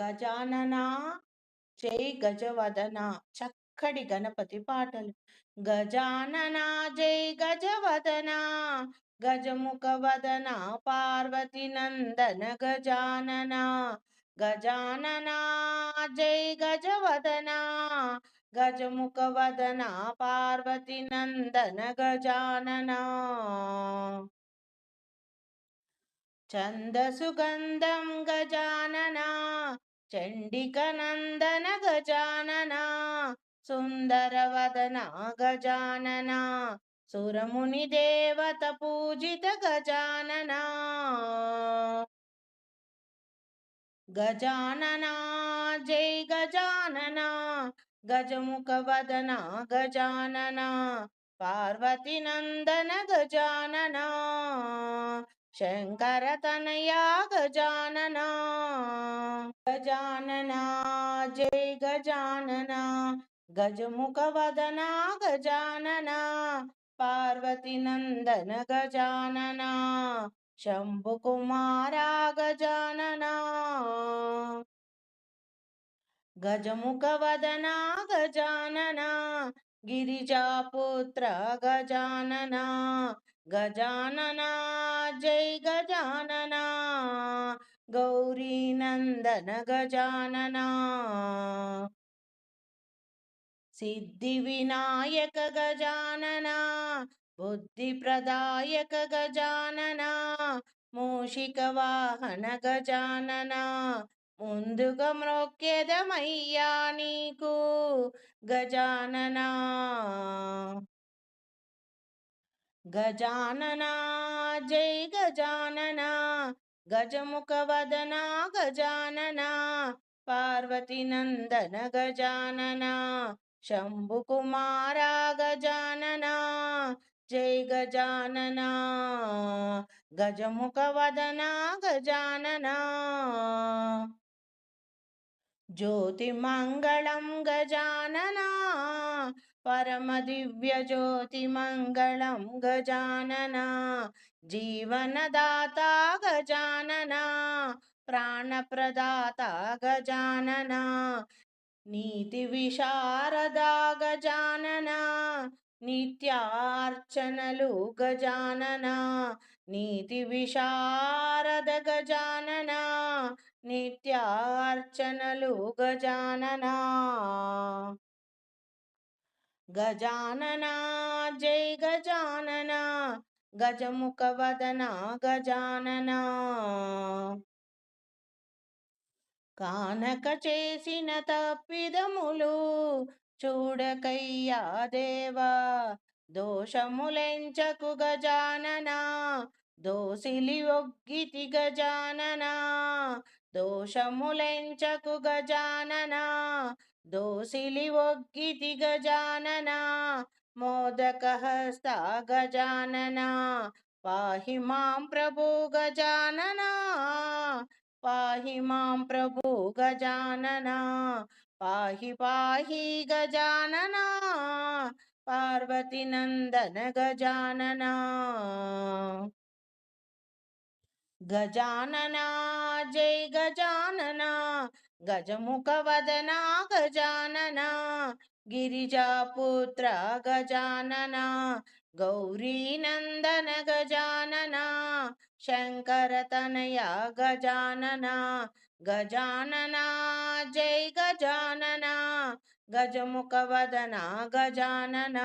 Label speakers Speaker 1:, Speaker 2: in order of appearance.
Speaker 1: గజాననా జై గజవదన చక్కడి గణపతి పాటలు. గజాననా జై గజవదన గజముఖ వదన పార్వతి నందన గజానన గజాననా జై గజవదన గజముఖ వదన పార్వతి నందన గజానన. చందసుగంధం గజాననా చండికనందన గజానన సుందరవదన గజాననా సురముని దేవత పూజిత గజాననా గజాననా జై గజాననా గజముఖ వదన గజాననా పార్వతి నందన గజాననా శంకర తనయా గజాననా గజాననా జై గజాననా గజముఖ వదనా గజాననా పార్వతి నందన గజాననా శంభు కుమారా గజాననా. గజముఖ వదనా గజాననా గిరిజాపుత్ర గజాననా గజాననా గజానన గౌరీ నందన గజానన సిద్ధి వినాయక గజానన బుద్ధి ప్రదాయక గజానన మూషిక వాహన గజానన ముందుగా మ్రొక్కెదమయ్యా నీకు గజానన గజాననా జై గజాననా గజముఖ వదన గజానన పార్వతి నందన గజాననా శంభు కుమారా గజాననా జై గజాననా గజముఖ వదన గజానన. జ్యోతిమంగళం గజాననా. परमदिव्यज्योतिमङ्गलं गजानन जीवनदाता गजानन प्राणप्रदाता गजानन నీతివిశారదా గజానన నిత్యార్చనలు గజానన నీతి విశారద గజానన నిత్యార్చనలు గజానన గజాననా జై గజాననా గజముఖ వదనా గజాననా. కానక చేసిన తప్పిదములు చూడకయ్యా దేవా దోషములెంచకు గజాననా దోసిలి ఒగ్గితి గజాననా దోషములెంచకు గజాననా దోసిలి ఒగ్గితి గజానన మోదక హస్త గజానన పాహి మాం ప్రభు గజానన పాహి మాం ప్రభు గజానన పాహి పాహి గజానన పార్వతి నందన గజానన గజానన జై గజానన గజముఖ వదనా గజానన? గిరిజాపుత్ర గజానన? గౌరీనందన గజానన? శంకరతనయ గజానన? గజానన జై గజానన? గజముఖ వదనా గజానన?